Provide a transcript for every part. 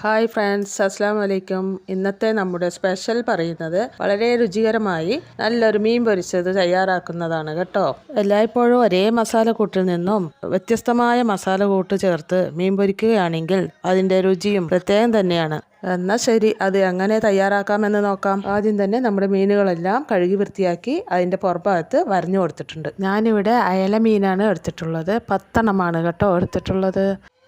Hi friends അസ്സാം വലൈക്കും ഇന്നത്തെ നമ്മുടെ സ്പെഷ്യൽ പറയുന്നത് വളരെ രുചികരമായി നല്ലൊരു മീൻ പൊരിച്ചത് തയ്യാറാക്കുന്നതാണ് കേട്ടോ. എല്ലായ്പ്പോഴും ഒരേ മസാല കൂട്ടിൽ നിന്നും വ്യത്യസ്തമായ മസാല കൂട്ട് ചേർത്ത് മീൻ പൊരിക്കുകയാണെങ്കിൽ അതിന്റെ രുചിയും പ്രത്യേകം തന്നെയാണ്. എന്നാൽ ശരി അത് എങ്ങനെ തയ്യാറാക്കാമെന്ന് നോക്കാം. ആദ്യം തന്നെ നമ്മുടെ മീനുകളെല്ലാം കഴുകി വൃത്തിയാക്കി അതിന്റെ പുറഭാഗത്ത് വരഞ്ഞു കൊടുത്തിട്ടുണ്ട്. ഞാനിവിടെ അയല മീനാണ് എടുത്തിട്ടുള്ളത്. പത്തെണ്ണമാണ് കേട്ടോ എടുത്തിട്ടുള്ളത്.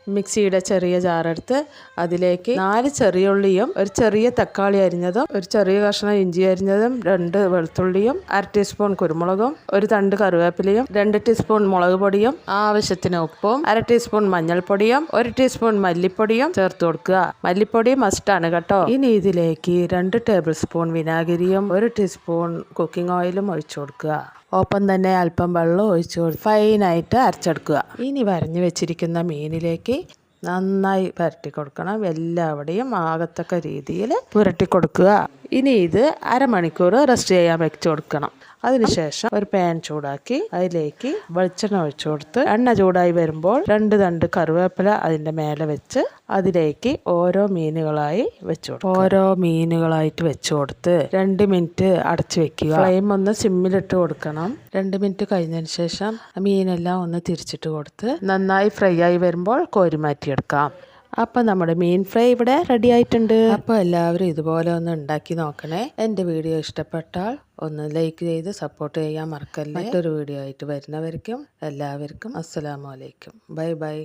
മിക്സിയുടെ ചെറിയ ജാറെടുത്ത് അതിലേക്ക് നാല് ചെറിയ ഉള്ളിയും ഒരു ചെറിയ തക്കാളി അരിഞ്ഞതും ഒരു ചെറിയ കഷ്ണം ഇഞ്ചി അരിഞ്ഞതും രണ്ട് വെളുത്തുള്ളിയും അര ടീസ്പൂൺ കുരുമുളകും ഒരു തണ്ട് കറിവേപ്പിലയും രണ്ട് ടീസ്പൂൺ മുളക് പൊടിയും ആവശ്യത്തിന് ഉപ്പും അര ടീസ്പൂൺ മഞ്ഞൾപ്പൊടിയും ഒരു ടീസ്പൂൺ മല്ലിപ്പൊടിയും ചേർത്ത് കൊടുക്കുക. മല്ലിപ്പൊടി മസ്റ്റാണ് കേട്ടോ. ഇനി ഇതിലേക്ക് രണ്ട് ടേബിൾ സ്പൂൺ വിനാഗിരിയും ഒരു ടീസ്പൂൺ കുക്കിംഗ് ഓയിലും ഒഴിച്ചു കൊടുക്കുക. ഒപ്പം തന്നെ അല്പം വെള്ളം ഒഴിച്ചു കൊടുത്ത് ഫൈനായിട്ട് അരച്ചെടുക്കുക. ഇനി വരഞ്ഞു വെച്ചിരിക്കുന്ന മീനിലേക്ക് നന്നായി പുരട്ടി കൊടുക്കണം. എല്ലാവിടെയും ആകത്തക്ക രീതിയിൽ പുരട്ടി കൊടുക്കുക. ഇനി ഇത് അരമണിക്കൂർ റെസ്റ്റ് ചെയ്യാൻ വെച്ച് കൊടുക്കണം. അതിനുശേഷം ഒരു പാൻ ചൂടാക്കി അതിലേക്ക് വെളിച്ചെണ്ണ ഒഴിച്ചു കൊടുത്ത് എണ്ണ ചൂടായി വരുമ്പോൾ രണ്ട് തണ്ട് കറിവേപ്പില അതിന്റെ മേലെ വെച്ച് അതിലേക്ക് ഓരോ മീനുകളായി വെച്ചു കൊടുക്കും ഓരോ മീനുകളായിട്ട് വെച്ചു കൊടുത്ത് രണ്ട് മിനിറ്റ് അടച്ചു വെക്കുക. ഫ്ലെയിം ഒന്ന് സിമ്മിലിട്ട് കൊടുക്കണം. രണ്ട് മിനിറ്റ് കഴിഞ്ഞതിന് ശേഷം മീനെല്ലാം ഒന്ന് തിരിച്ചിട്ട് കൊടുത്ത് നന്നായി ഫ്രൈ ആയി വരുമ്പോൾ കോരി മാറ്റിയെടുക്കാം. അപ്പോൾ നമ്മുടെ മീൻ ഫ്രൈ ഇവിടെ റെഡി ആയിട്ടുണ്ട് അപ്പോൾ എല്ലാവരും ഇതുപോലെ ഒന്ന് ഉണ്ടാക്കി നോക്കണേ. എന്റെ വീഡിയോ ഇഷ്ടപ്പെട്ടാൽ ഒന്ന് ലൈക്ക് ചെയ്ത് സപ്പോർട്ട് ചെയ്യാൻ മറക്കല്ലേ. മറ്റൊരു വീഡിയോ ആയിട്ട് വരുന്നവർക്കും എല്ലാവർക്കും അസ്സലാമു അലൈക്കും. Bye bye.